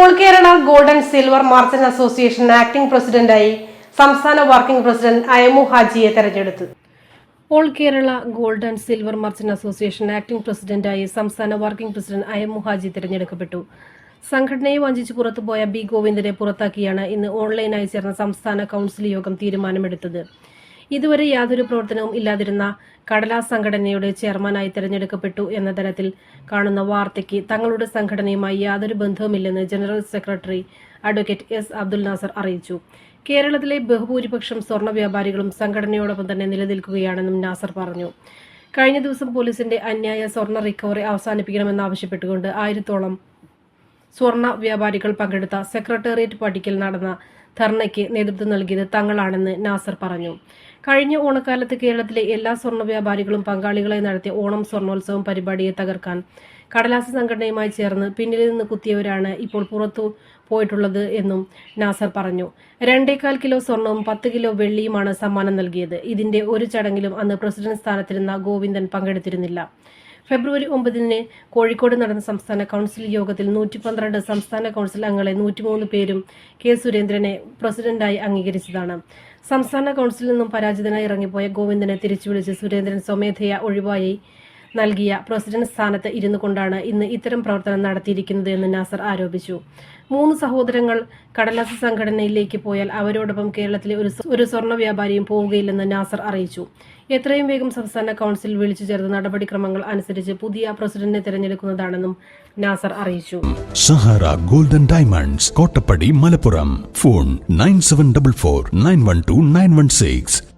All Kerala gold and silver merchant association acting പ്രസിഡന്റായി സംസ്ഥാന working president Ayamu ഹാജിയെ തെരഞ്ഞെടുത്തു. All Kerala gold and silver merchant association acting പ്രസിഡന്റായി സംസ്ഥാന വർക്കിംഗ് പ്രസിഡന്റ് അയമു ഹാജി തിരഞ്ഞെടുക്കപ്പെട്ടു. സംഘടനയെ വഞ്ചിച്ച് പുറത്തുപോയ ബി ഗോവിന്ദനെ പുറത്താക്കിയാണ് ഇന്ന് ഓൺലൈനായി ചേർന്ന സംസ്ഥാന കൗൺസിൽ യോഗം തീരുമാനമെടുത്തത്. ഇതുവരെ യാതൊരു പ്രവർത്തനവും ഇല്ലാതിരുന്ന കടലാസ് സംഘടനയുടെ ചെയർമാനായി തെരഞ്ഞെടുക്കപ്പെട്ടു എന്ന തരത്തിൽ കാണുന്ന വാർത്തയ്ക്ക് തങ്ങളുടെ സംഘടനയുമായി യാതൊരു ബന്ധവുമില്ലെന്ന് general secretary advocate S Abdul Nasser അറിയിച്ചു. കേരളത്തിലെ ബഹുഭൂരിപക്ഷം സ്വർണ വ്യാപാരികളും സംഘടനയോടൊപ്പം തന്നെ നിലനിൽക്കുകയാണെന്നും നാസർ പറഞ്ഞു. കഴിഞ്ഞ ദിവസം പോലീസിന്റെ അന്യായ സ്വർണ റിക്കവറി അവസാനിപ്പിക്കണമെന്നാവശ്യപ്പെട്ടുകൊണ്ട് ആയിരത്തോളം സ്വർണ വ്യാപാരികൾ പങ്കെടുത്ത സെക്രട്ടേറിയറ്റ് പടിക്കൽ നടന്ന ധർണയ്ക്ക് നേതൃത്വം നൽകിയത് തങ്ങളാണെന്ന് നാസർ പറഞ്ഞു. കഴിഞ്ഞ ഓണക്കാലത്ത് കേരളത്തിലെ എല്ലാ സ്വർണ വ്യാപാരികളും പങ്കാളികളെ നടത്തിയ ഓണം സ്വർണോത്സവം പരിപാടിയെ തകർക്കാൻ കടലാസ സംഘടനയുമായി ചേർന്ന് പിന്നിൽ നിന്ന് കുത്തിയവരാണ് ഇപ്പോൾ പുറത്തു പോയിട്ടുള്ളത് എന്നും നാസർ പറഞ്ഞു. രണ്ടേകാൽ കിലോ സ്വർണവും പത്ത് കിലോ വെള്ളിയുമാണ് സമ്മാനം നൽകിയത്. ഇതിന്റെ ഒരു ചടങ്ങിലും അന്ന് പ്രസിഡന്റ് സ്ഥാനത്തിരുന്ന ഗോവിന്ദൻ പങ്കെടുത്തിരുന്നില്ല. ഫെബ്രുവരി ഒമ്പതിന് കോഴിക്കോട് നടന്ന സംസ്ഥാന കൗൺസിൽ യോഗത്തിൽ നൂറ്റി പന്ത്രണ്ട് സംസ്ഥാന കൗൺസിൽ അംഗങ്ങളെ നൂറ്റിമൂന്ന് പേരും കെ സുരേന്ദ്രനെ പ്രസിഡന്റായി അംഗീകരിച്ചതാണ്. സംസ്ഥാന കൗൺസിലിൽ നിന്നും പരാജിതനായി ഇറങ്ങിപ്പോയ ഗോവിന്ദനെ തിരിച്ചുവിളിച്ച് സുരേന്ദ്രൻ സ്വമേധയാ ഒഴിവായി. നൽകിയ പ്രസിഡന്റ് സ്ഥാനത്ത് ഇരുന്നു കൊണ്ടാണ് ഇന്ന് ഇത്തരം പ്രവർത്തനം നടത്തിയിരിക്കുന്നത് എന്ന് നാസർ ആരോപിച്ചു. മൂന്ന് സഹോദരങ്ങൾ കടലാസ് സംഘടനയിലേക്ക് പോയാൽ അവരോടൊപ്പം കേരളത്തിലെ ഒരു ഒരു സ്വർണ വ്യാപാരിയും പോവുകയില്ലെന്ന് നാസർ അറിയിച്ചു. എത്രയും വേഗം സംസ്ഥാന കൗൺസിൽ വിളിച്ചു ചേർത്ത നടപടിക്രമങ്ങൾ അനുസരിച്ച് പുതിയ പ്രസിഡന്റിനെ തിരഞ്ഞെടുക്കുന്നതാണെന്നും നാസർ അറിയിച്ചു. Sahara golden diamonds Kottappadi Malappuram. Phone nine seven double four nine one two nine one six.